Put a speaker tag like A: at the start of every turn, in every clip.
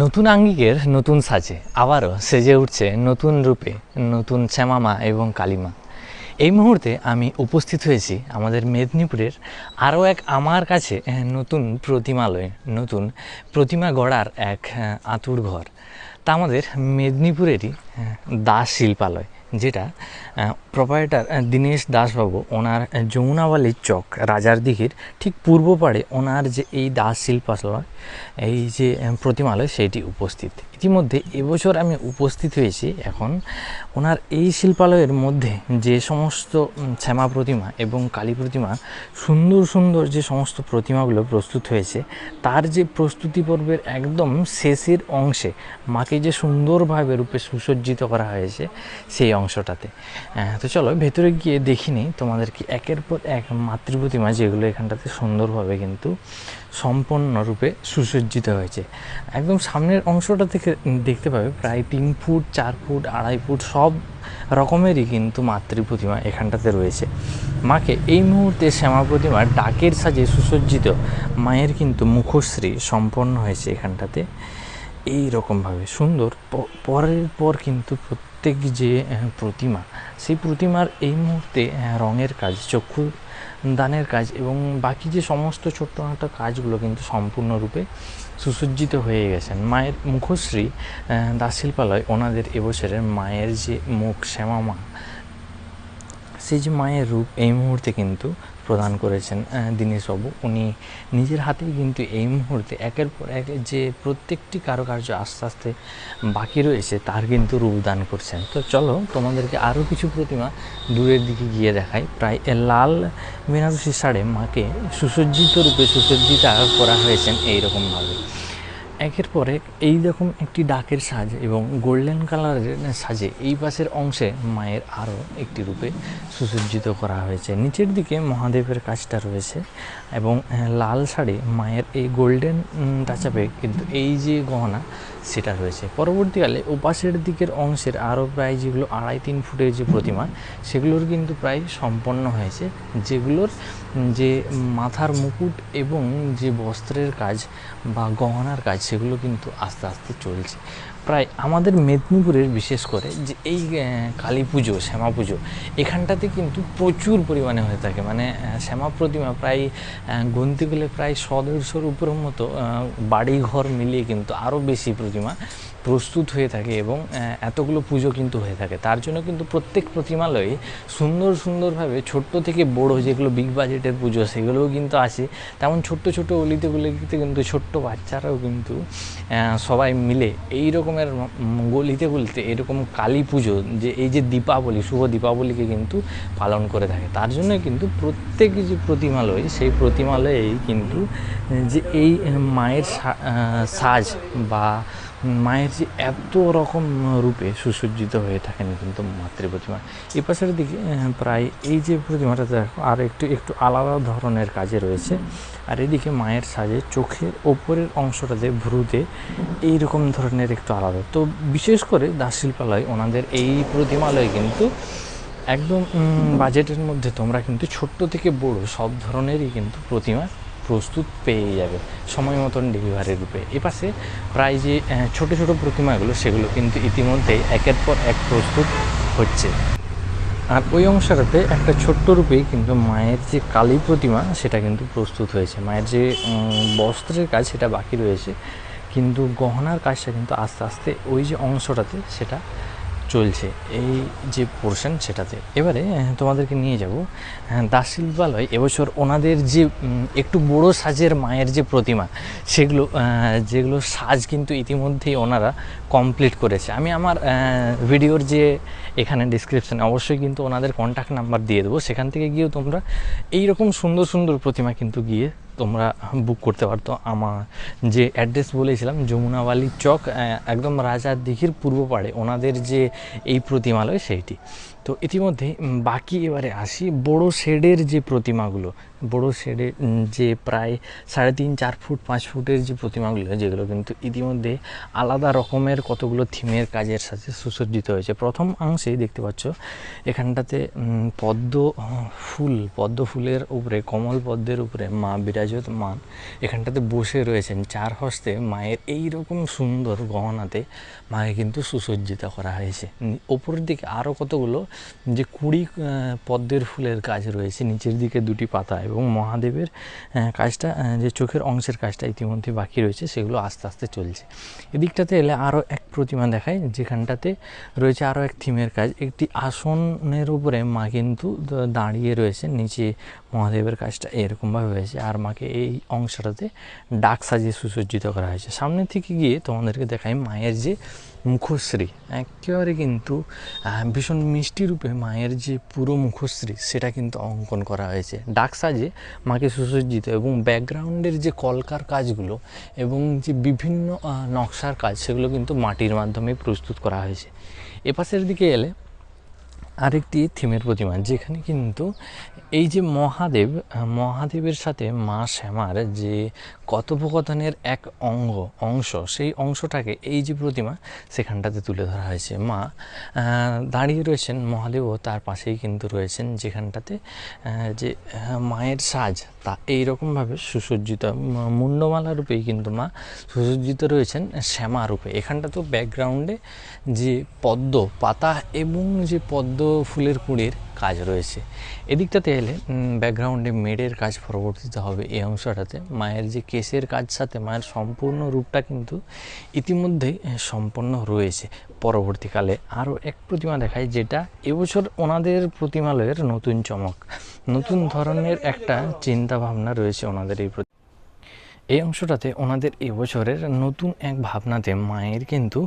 A: নতুন আঙ্গিকের নতুন সাজে, আবারও সেজে উঠছে নতুন রূপে, নতুন শ্যামামা এবং কালিমা। এই মুহূর্তে আমি উপস্থিত হয়েছি আমাদের মেদিনীপুরের আরও এক আমার কাছে নতুন প্রতিমালয়, নতুন প্রতিমা গড়ার এক আঁতুড় ঘর। তা আমাদের মেদিনীপুরেরই দাস শিল্পালয়, যেটা প্রপারেটার দীনেশ দাসবাবু ওনার যমুনাবালির চক, রাজার দিঘির ঠিক পূর্ব পাড়ে ওনার যে এই দাস শিল্পালয় এই যে প্রতিমালয়, সেটি উপস্থিত। ইতিমধ্যে এবছর আমি উপস্থিত হয়েছি এখন ওনার এই শিল্পালয়ের মধ্যে যে সমস্ত শ্যামা প্রতিমা এবং কালী প্রতিমা, সুন্দর সুন্দর যে সমস্ত প্রতিমাগুলো প্রস্তুত হয়েছে, তার যে প্রস্তুতি পর্বের একদম শেষের অংশে, মাকে যে সুন্দরভাবে রূপে সুসজ্জিত করা হয়েছে, সেই অংশটাতে তো চলো, ভেতরে গিয়ে দেখিনি, তোমাদেরকে একের পর এক মাতৃপ্রতিমা যেগুলো এখানটাতে সুন্দরভাবে কিন্তু সম্পূর্ণরূপে সুসজ্জিত হয়েছে। একদম সামনের অংশটা থেকে দেখতে পাবে, প্রায় তিন ফুট, চার ফুট, আড়াই ফুট, সব রকমেরই কিন্তু মাতৃ প্রতিমা এখানটাতে রয়েছে। মাকে এই মুহূর্তে শ্যামা প্রতিমার ডাকের সাজে সুসজ্জিত মায়ের কিন্তু মুখশ্রী সম্পন্ন হয়েছে এখানটাতে। এই রকমভাবে সুন্দর পরের পর কিন্তু প্রত্যেক যে প্রতিমা সেই প্রতিমার এই মুহূর্তে রঙের কাজ চক্ষু দানের কাজ এবং বাকি যে সমস্ত ছোট্টখাটো কাজগুলো কিন্তু সম্পূর্ণরূপে সুসজ্জিত হয়ে গেছেন। মায়ের মুখশ্রী আহ, দাস ওনাদের এবছরের মায়ের যে মুখ শ্যামা মা সেই যে মায়ের রূপ এই মুহূর্তে কিন্তু প্রদান করেছেন দীনেশবাবু। উনি নিজের হাতেই কিন্তু এই মুহূর্তে একের পর এক যে প্রত্যেকটি কারুকার্য আস্তে আস্তে বাকি রয়েছে, তার কিন্তু রূপদান করছেন। তো চলো, তোমাদেরকে আরও কিছু প্রতিমা দূরের দিকে গিয়ে দেখাই। প্রায় লাল বেনারসি সাড়ে মাকে সুসজ্জিত রূপে সুসজ্জিতা করা হয়েছেন এইরকমভাবে। একের পর এই রকম একটি ডাকের সাজ এবং গোল্ডেন কালারের সাজে এই পাশের অংশে মায়ের আরও একটি রূপে সুসজ্জিত করা হয়েছে। নিচের দিকে মহাদেবের কাজটা রয়েছে এবং লাল শাড়ি মায়ের এই গোল্ডেন টাচাপে কিন্তু এই যে গহনা সেটা রয়েছে। পরবর্তীকালে ওপাশের দিকের অংশের আরও প্রায় যেগুলো আড়াই তিন ফুটের যে প্রতিমা, সেগুলোর কিন্তু প্রায় সম্পন্ন হয়েছে। যেগুলোর যে মাথার মুকুট এবং যে বস্ত্রের কাজ বা গহনার কাজ, সেগুলো কিন্তু আস্তে আস্তে চলছে। প্রায় আমাদের মেদিনীপুরের বিশেষ করে যে এই কালী পুজো, শ্যামা পুজো, এখানটাতে কিন্তু প্রচুর পরিমাণে হয়ে থাকে। মানে শ্যামা প্রতিমা প্রায় গুনতে গেলে প্রায় শ দেড়শোর উপরের মতো বাড়িঘর বাড়ি ঘর মিলিয়ে কিন্তু আরও বেশি প্রতিমা প্রস্তুত হয়ে থাকে এবং এতগুলো পুজো কিন্তু হয়ে থাকে। তার জন্য কিন্তু প্রত্যেক প্রতিমালয়ে সুন্দর সুন্দরভাবে ছোট্ট থেকে বড় যেগুলো বিগ বাজেটের পুজো, সেগুলোও কিন্তু আসে। তেমন ছোট্ট ছোট্ট অলিতে গলিতে কিন্তু ছোট্ট বাচ্চারাও কিন্তু সবাই মিলে এই রকমের গলিতে গলিতে এরকম কালী পুজো, যে এই যে দীপাবলি, শুভ দীপাবলিকে কিন্তু পালন করে থাকে। তার জন্য কিন্তু প্রত্যেক যে প্রতিমালয়, সেই প্রতিমালয়েই কিন্তু, যে এই মায়ের সাজ বা মায়ের যে এত রকম রূপে সুসজ্জিত হয়ে থাকেন কিন্তু মাতৃ প্রতিমা পাশের দিকে প্রায় এই যে প্রতিমাটা দেখো, আর একটু একটু আলাদা ধরনের কাজে রয়েছে। আর এদিকে মায়ের সাজে চোখের ওপরের অংশটাতে ভ্রুতে এই রকম ধরনের একটু আলাদা। তো বিশেষ করে দাস শিল্পালয় ওনাদের এই প্রতিমালয় কিন্তু একদম বাজেটের মধ্যে তোমরা কিন্তু ছোট্ট থেকে বড় সব ধরনেরই কিন্তু প্রতিমা প্রস্তুত পেয়ে যাবে সময় মতন ডেলিভারি রূপে। এপাশে প্রায় যে ছোটো ছোটো প্রতিমাগুলো, সেগুলো কিন্তু ইতিমধ্যেই একের পর এক প্রস্তুত হচ্ছে। আর ওই অংশটাতে একটা ছোট্ট রূপেই কিন্তু মায়ের যে কালী প্রতিমা, সেটা কিন্তু প্রস্তুত হয়েছে। মায়ের যে বস্ত্রের কাজ, সেটা বাকি রয়েছে। কিন্তু গহনার কাজটা কিন্তু আস্তে আস্তে ওই যে অংশটাতে, সেটা চলছে এই যে পোর্শন সেটাতে। এবারে তোমাদেরকে নিয়ে যাব। দাস শিল্পালয় এবছর ওনাদের যে একটু বড় সাজের মায়ের যে প্রতিমা, সেগুলো যেগুলো সাজ কিন্তু ইতিমধ্যেই ওনারা কমপ্লিট করেছে। আমি আমার ভিডিওর যে এখানে ডিসক্রিপশানে অবশ্যই কিন্তু ওনাদের কন্ট্যাক্ট নাম্বার দিয়ে দেবো। সেখান থেকে গিয়েও তোমরা এই রকম সুন্দর সুন্দর প্রতিমা কিন্তু গিয়ে তোমরা বুক করতে পারতো। আমার যে অ্যাড্রেস বলেছিলাম, যমুনাবালি চক একদম রাজার দিঘির পূর্ব পাড়ে, ওনাদের যে এই প্রতিমালয় সেইটি। তো ইতিমধ্যে বাকি এবারে আসি বড় শেডের যে প্রতিমাগুলো, বড় শেডে যে প্রায় সাড়ে তিন, চার ফুট, পাঁচ ফুটের যে প্রতিমাগুলো, যেগুলো কিন্তু ইতিমধ্যে আলাদা রকমের কতগুলো থিমের কাজের সাথে সুসজ্জিত হয়েছে। প্রথম অংশেই দেখতে পাচ্ছ, এখানটাতে পদ্ম, ফুল, পদ্ম ফুলের উপরে, কমল পদ্মের উপরে মা বিরাজত মান এখানটাতে বসে রয়েছেন। চার হস্তে মায়ের এই রকম সুন্দর গহনাতে মাকে কিন্তু সুসজ্জিত করা হয়েছে। ওপরের দিকে আরও কতগুলো যে কুড়ি পদ্মের ফুলের কাজ রয়েছে নিচের দিকে দুটি পাতা এবং মহাদেবের কাজটা যে চোখের অংশের কাজটা ইতিমধ্যে বাকি রয়েছে সেগুলো আস্তে আস্তে চলছে। এদিকটাতে এলে আরও এক প্রতিমা দেখায় যেখানটাতে রয়েছে আরও এক থিমের কাজ। একটি আসনের উপরে মা কিন্তু দাঁড়িয়ে রয়েছে নিচে মহাদেবের কাজটা এরকমভাবে হয়েছে। আর মাকে এই অংশটাতে ডাক সাজিয়ে সুসজ্জিত করা হয়েছে। সামনে থেকে গিয়ে তোমাদেরকে দেখাই মায়ের যে মুখশ্রী। একেবারে কিন্তু ভীষণ মিষ্টি রূপে মায়ের যে পুরো মুখশ্রী, সেটা কিন্তু অঙ্কন করা হয়েছে। ডাক সাজে মাকে সুসজ্জিত এবং ব্যাকগ্রাউন্ডের যে কলকার কাজগুলো এবং যে বিভিন্ন নকশার কাজ, সেগুলো কিন্তু মাটির মাধ্যমে প্রস্তুত করা হয়েছে। এপাশের দিকে এলে আরেকটি থিমের প্রতিমা, যেখানে কিন্তু এই যে মহাদেব মহাদেবের সাথে মা শ্যামার যে কথোপকথনের এক অঙ্গ, অংশ, সেই অংশটাকে এই যে প্রতিমা সেখানটাতে তুলে ধরা হয়েছে। মা দাঁড়িয়ে রয়েছেন মহাদেবও তার পাশেই কিন্তু রয়েছেন যেখানটাতে যে মায়ের সাজ, তা এইরকমভাবে সুসজ্জিত মুন্ডমালা রূপেই কিন্তু মা সুসজ্জিত রয়েছেন শ্যামা রূপে। এখানটা তো ব্যাকগ্রাউন্ডে যে পদ্ম, পাতা এবং যে পদ্ম ফুলের কুঁড়ির কাজ রয়েছে। এদিকটাতে এলে ব্যাকগ্রাউন্ডে মেডের কাজ পরবর্তীতে হবে এই অংশটাতে। মায়ের যে কেসের কাজ সাথে মায়ের সম্পূর্ণ রূপটা কিন্তু ইতিমধ্যেই সম্পন্ন রয়েছে। পরবর্তীকালে আরও এক প্রতিমা দেখায় যেটা এবছর ওনাদের প্রতিমালয়ের নতুন চমক। নতুন ধরনের একটা চিন্তা ভাবনা রয়েছে ওনাদের এই প্রতি এই অংশটাতে ওনাদের এবছরের নতুন এক ভাবনাতে মায়ের কিন্তু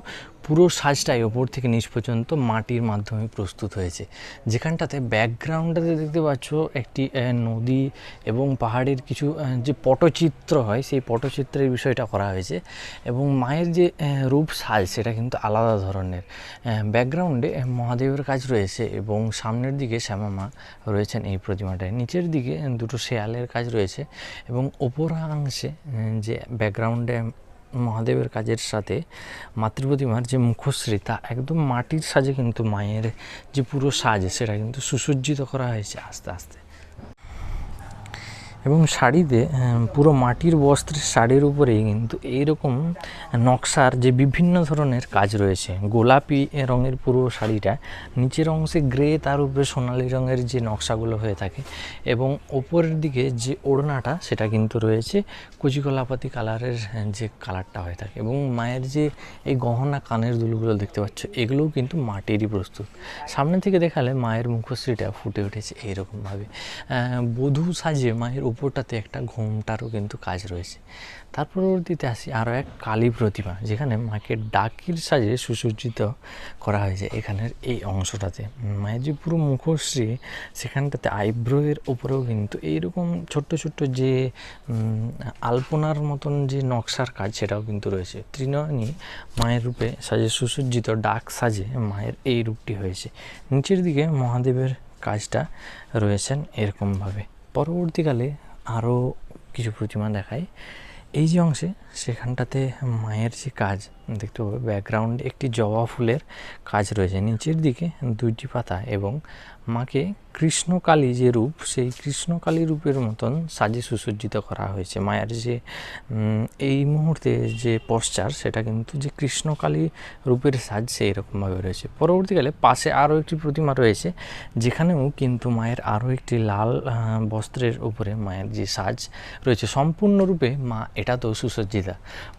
A: পুরো সাজটাই ওপর থেকে নিচ পর্যন্ত মাটির মাধ্যমে প্রস্তুত হয়েছে। যেখানটাতে ব্যাকগ্রাউন্ডটাতে দেখতে পাচ্ছ একটি নদী এবং পাহাড়ের কিছু যে পটচিত্র হয়, সেই পটচিত্রের বিষয়টা করা হয়েছে এবং মায়ের যে রূপ সাজ সেটা কিন্তু আলাদা ধরনের। ব্যাকগ্রাউন্ডে মহাদেবের কাজ রয়েছে এবং সামনের দিকে শ্যামা মা রয়েছেন এই প্রতিমাটায়। নিচের দিকে দুটো শেয়ালের কাজ রয়েছে এবং ওপরাংশে যে ব্যাকগ্রাউন্ডে মহাদেবের কাজের সাথে মাতৃপ্রতিমার যে মুখশ্রী, তা একদম মাটির সাজে কিন্তু মায়ের যে পুরো সাজ, সেটা কিন্তু সুসজ্জিত করা হয়েছে আস্তে আস্তে। এবং শাড়িতে পুরো মাটির বস্ত্রের শাড়ির উপরেই কিন্তু এইরকম নকশার যে বিভিন্ন ধরনের কাজ রয়েছে, গোলাপি রঙের পুরো শাড়িটা, নিচের অংশে গ্রে, তার উপরে সোনালি রঙের যে নকশাগুলো হয়ে থাকে এবং ওপরের দিকে যে ওড়নাটা, সেটা কিন্তু রয়েছে কুচি গোলাপাতি কালারের যে কালারটা হয়ে থাকে এবং মায়ের যে এই গহনা কানের দুলগুলো দেখতে পাচ্ছ, এগুলোও কিন্তু মাটিরই প্রস্তুত। সামনে থেকে দেখালে মায়ের মুখশ্রীটা ফুটে উঠেছে এইরকমভাবে। বধূ সাজে মায়ের উপরটাতে একটা ঘোমটারও কিন্তু কাজ রয়েছে। তার পরবর্তীতে আসি আরও এক কালী প্রতিমা, যেখানে মাকে ডাকির সাজে সুসজ্জিত করা হয়েছে এখানের এই অংশটাতে। মায়ের যে পুরো মুখশ্রী, সেখানটাতে আইব্রোয়ের ওপরেও কিন্তু এইরকম ছোট্ট ছোট্ট যে আলপনার মতন যে নকশার কাজ, সেটাও কিন্তু রয়েছে। ত্রিনয়নী মায়ের রূপে সাজে সুসজ্জিত ডাক সাজে মায়ের এই রূপটি হয়েছে। নিচের দিকে মহাদেবের কাজটা রয়েছেন এরকমভাবে। পরবর্তীকালে আরও কিছু প্রতিমা দেখায় এই যে অংশে, সেখানটাতে মায়ের যে কাজ, দেখতে পাবে ব্যাকগ্রাউন্ডে একটি জবা ফুলের কাজ রয়েছে। নিচের দিকে দুইটি পাতা এবং মাকে কৃষ্ণকালী যে রূপ, সেই কৃষ্ণকালী রূপের মতন সাজে সুসজ্জিত করা হয়েছে। মায়ের যে এই মুহূর্তে যে পশ্চার সেটা কিন্তু যে কৃষ্ণকালী রূপের সাজ, সেই রকমভাবে রয়েছে। পরবর্তীকালে পাশে আরও একটি প্রতিমা রয়েছে, যেখানেও কিন্তু মায়ের আরও একটি লাল বস্ত্রের উপরে মায়ের যে সাজ রয়েছে, সম্পূর্ণরূপে মা এটাতেও সুসজ্জিতা।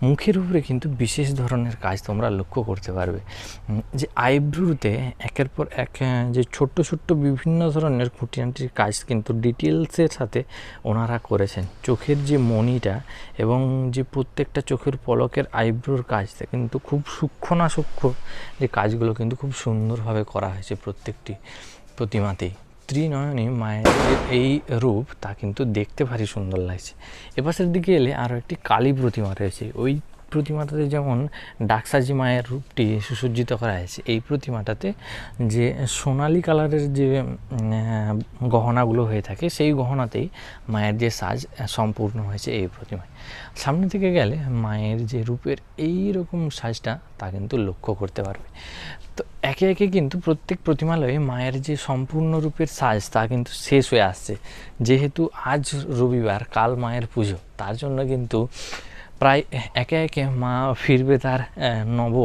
A: মুখের উপরে কিন্তু বিশেষ ধরনের কাজ তোমরা লক্ষ্য করতে পারবে। যে আইব্রুতে একের পর এক যে ছোট্ট ছোট্ট বিভিন্ন ধরনের খুঁটিনাটির কাজ কিন্তু ডিটেলসের সাথে ওনারা করেছেন। চোখের যে মণিটা এবং যে প্রত্যেকটা চোখের পলকের আইব্রোর কাজটা কিন্তু খুব সূক্ষ্ম না সূক্ষ্ম যে কাজগুলো কিন্তু খুব সুন্দরভাবে করা হয়েছে প্রত্যেকটি প্রতিমাতেই। ত্রিনয়নী মায়ের এই রূপ তা কিন্তু দেখতে ভারী সুন্দর লাগছে। এপাশের দিকে এলে আরও একটি কালী প্রতিমা রয়েছে। ওই প্রতিমাটাতে যেমন ডাকসাজি মায়ের রূপটি সুসজ্জিত করা হয়েছে, এই প্রতিমাটাতে যে সোনালি কালারের যে গহনাগুলো হয়ে থাকে, সেই গহনাতেই মায়ের যে সাজ সম্পূর্ণ হয়েছে এই প্রতিমায়। সামনে থেকে গেলে মায়ের যে রূপের এই রকম সাজটা তা কিন্তু লক্ষ্য করতে পারবে। তো একে একে কিন্তু প্রত্যেক প্রতিমালয়ে মায়ের যে সম্পূর্ণ রূপের সাজ তা কিন্তু শেষ হয়ে আসছে। যেহেতু আজ রবিবার, কাল মায়ের পুজো, তার জন্য কিন্তু প্রায় একে একে মা ফিরবে তার নব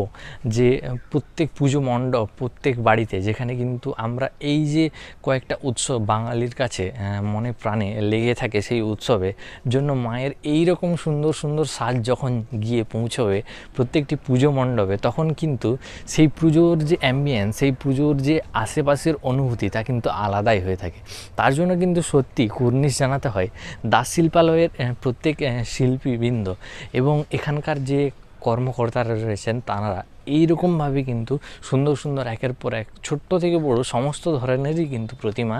A: যে প্রত্যেক পুজো মণ্ডপ, প্রত্যেক বাড়িতে, যেখানে কিন্তু আমরা এই যে কয়েকটা উৎসব বাঙালির কাছে মনে প্রাণে লেগে থাকে সেই উৎসবে, জন্য মায়ের এই রকম সুন্দর সুন্দর সাজ যখন গিয়ে পৌঁছবে প্রত্যেকটি পুজো মণ্ডপে, তখন কিন্তু সেই পুজোর যে অ্যাম্বিয়েন্স সেই পুজোর যে আশেপাশের অনুভূতি, তা কিন্তু আলাদাই হয়ে থাকে। তার জন্য কিন্তু সত্যি কুর্নিশ জানাতে হয় দাস শিল্পালয়ের প্রত্যেক শিল্পীবৃন্দ এবং এখানকার যে কর্মকর্তারা রয়েছেন তারা এইরকমভাবে কিন্তু সুন্দর সুন্দর একের পর এক, ছোট্ট থেকে বড় সমস্ত ধরনেরই কিন্তু প্রতিমা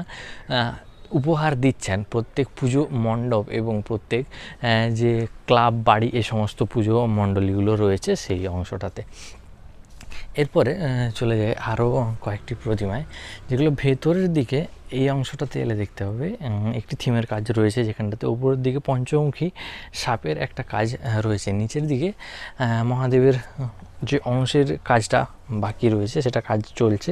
A: উপহার দিচ্ছেন প্রত্যেক পুজো মণ্ডপ এবং প্রত্যেক যে ক্লাব, বাড়ি এ সমস্ত পুজো মণ্ডলীগুলো রয়েছে সেই অংশটাতে। এরপরে চলে যায় আরও কয়েকটি প্রতিমায়, যেগুলো ভেতরের দিকে এই অংশটাতে এলে দেখতে হবে একটি থিমের কাজ রয়েছে যেখানটাতে উপরের দিকে পঞ্চমুখী সাপের একটা কাজ রয়েছে। নিচের দিকে মহাদেবের যে অংশের কাজটা বাকি রয়েছে, সেটা কাজ চলছে।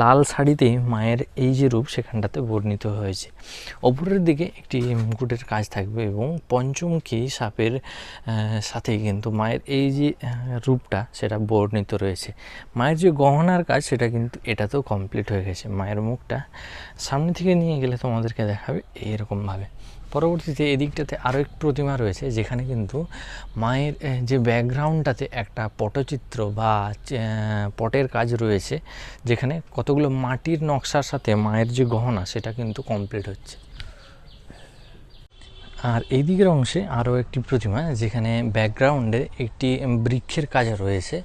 A: লাল শাড়িতেই মায়ের এই যে রূপ সেখানটাতে বর্ণিত হয়েছে। ওপরের দিকে একটি মুকুটের কাজ থাকবে এবং পঞ্চমুখী সাপের সাথেই কিন্তু মায়ের এই যে রূপটা সেটা বর্ণিত রয়েছে। মায়ের যে গহনার কাজ, সেটা কিন্তু এটাতেও কমপ্লিট হয়ে গেছে। মায়ের মুখটা সামনে থেকে নিয়ে গেলে তোমাদেরকে দেখাবে এইরকমভাবে পরবর্তীতে এদিকটাতে আরও একটি প্রতিমা রয়েছে, যেখানে কিন্তু মায়ের যে ব্যাকগ্রাউন্ডটাতে একটা পটচিত্র বা পটের কাজ রয়েছে, যেখানে কতগুলো মাটির নকশার সাথে মায়ের যে গহনা, সেটা কিন্তু কমপ্লিট হচ্ছে। আর এই দিকের অংশে আরও একটি প্রতিমা, যেখানে ব্যাকগ্রাউন্ডে একটি বৃক্ষের কাজ রয়েছে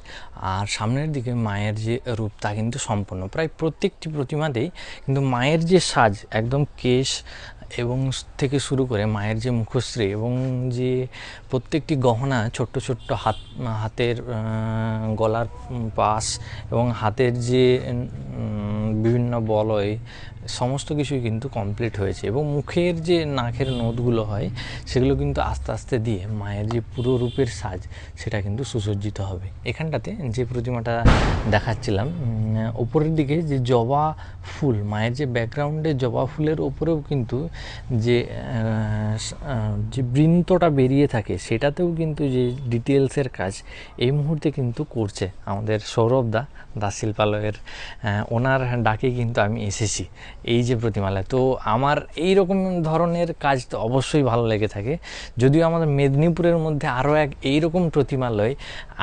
A: আর সামনের দিকে মায়ের যে রূপ তা কিন্তু সম্পূর্ণ। প্রায় প্রত্যেকটি প্রতিমাতেই কিন্তু মায়ের যে সাজ, একদম কেশ এবং থেকে শুরু করে মায়ের যে মুখশ্রী এবং যে প্রত্যেকটি গহনা, ছোট্ট ছোট্ট হাত, হাতের গলার পাশ এবং হাতের যে বিভিন্ন বলয় সমস্ত কিছুই কিন্তু কমপ্লিট হয়েছে এবং মুখের যে নাকের নোদগুলো হয় সেগুলো কিন্তু আস্তে আস্তে দিয়ে মায়ের যে পুরো রূপের সাজ সেটা কিন্তু সুসজ্জিত হবে। এখানটাতে যে প্রতিমাটা দেখাচ্ছিলাম ওপরের দিকে যে জবা ফুল মায়ের যে ব্যাকগ্রাউন্ডে জবা ফুলের ওপরেও কিন্তু যে যে বৃন্তটা বেরিয়ে থাকে সেটাতেও কিন্তু যে ডিটেলসের কাজ এই মুহূর্তে কিন্তু করছে আমাদের সৌরভদা দা শিল্পালয়ের আহ, ওনার ডাকে কিন্তু আমি এসেছি এই যে প্রতিমালায় তো আমার এই রকম ধরনের কাজ তো অবশ্যই ভালো লেগে থাকে। যদিও আমাদের মেদিনীপুরের মধ্যে আরও এক এই রকম প্রতিমালয়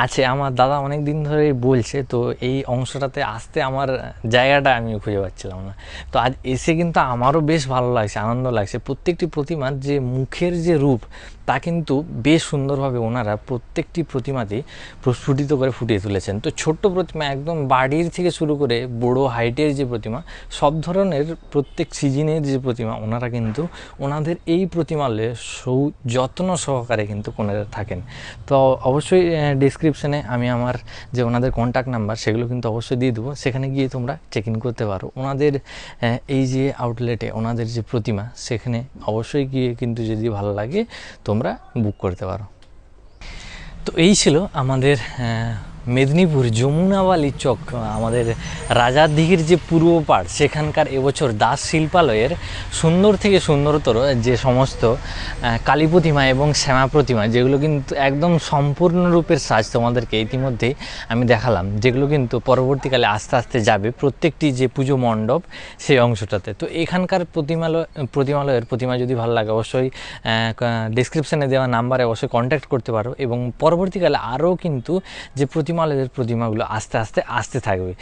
A: আছে, আমার দাদা অনেক দিন ধরে বলছে, তো এই অংশটাতে আসতে আমার জায়গাটা আমি খুঁজে পাচ্ছিলাম না। তো আজ এসে কিন্তু আমারও বেশ ভালো লাগছে, আনন্দ লাগছে। প্রত্যেকটি প্রতিমার যে মুখের যে রূপ, তা কিন্তু বেশ সুন্দরভাবে ওনারা প্রত্যেকটি প্রতিমাতেই প্রস্ফুটিত করে ফুটিয়ে তুলেছেন। তো ছোট্ট প্রতিমা একদম বাড়ির থেকে শুরু করে বড় হাইটের যে প্রতিমা, সব ধরনের প্রত্যেক সিজনের যে প্রতিমা, ওনারা কিন্তু ওনাদের এই প্রতিমালয়ে সৌ যত্ন সহকারে কিন্তু ওনারা থাকেন। তো অবশ্যই ডিসক্রিপশনে আমি আমার যে ওনাদের কন্ট্যাক্ট নাম্বার সেগুলো কিন্তু অবশ্যই দিয়ে দেবো। সেখানে গিয়ে তোমরা চেক ইন করতে পারো। ওনাদের এই যে আউটলেটে ওনাদের যে প্রতিমা, সেখানে অবশ্যই গিয়ে কিন্তু যদি ভালো লাগে, তোমরা বুক করতে পারো। তো এই ছিল আমাদের মেদিনীপুর যমুনাবালি চক, আমাদের রাজার দিঘির যে পূর্ব পাড়, সেখানকার এবছর দাস শিল্পালয়ের সুন্দর থেকে সুন্দরতর যে সমস্ত কালী প্রতিমা এবং শ্যামা প্রতিমা, যেগুলো কিন্তু একদম সম্পূর্ণরূপের সাজ তোমাদেরকে ইতিমধ্যেই আমি দেখালাম, যেগুলো কিন্তু পরবর্তীকালে আস্তে আস্তে যাবে প্রত্যেকটি যে পুজো মণ্ডপ সেই অংশটাতে। তো এখানকার প্রতিমালয়, প্রতিমালয়ের প্রতিমা যদি ভালো লাগে অবশ্যই ডিসক্রিপশানে দেওয়া নাম্বারে অবশ্যই কন্ট্যাক্ট করতে পারো এবং পরবর্তীকালে আরও কিন্তু যে প্রতিমালয়ের প্রতিমাগুলো আস্তে আস্তে আসতে থাকবে।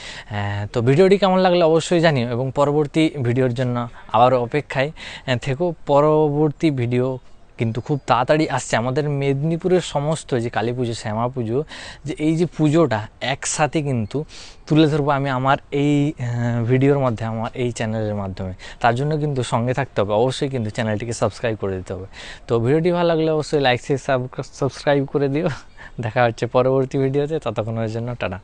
A: তো ভিডিওটি কেমন লাগলে অবশ্যই জানিও এবং পরবর্তী ভিডিওর জন্য আবার অপেক্ষায় থেকো। পরবর্তী ভিডিও কিন্তু খুব তাড়াতাড়ি আসছে। আমাদের মেদিনীপুরের সমস্ত যে কালী পুজো, শ্যামা পুজো, যে এই যে পুজোটা একসাথে কিন্তু তুলে ধরবো আমি আমার এই ভিডিওর মধ্যে, আমার এই চ্যানেলের মাধ্যমে। তার জন্য কিন্তু সঙ্গে থাকতে হবে। অবশ্যই কিন্তু চ্যানেলটিকে সাবস্ক্রাইব করে দিতে হবে। তো ভিডিওটি ভালো লাগলে অবশ্যই লাইক সাবস্ক্রাইব করে দিও। দেখা হচ্ছে পরবর্তী ভিডিওতে ততক্ষণের জন্য টাটা।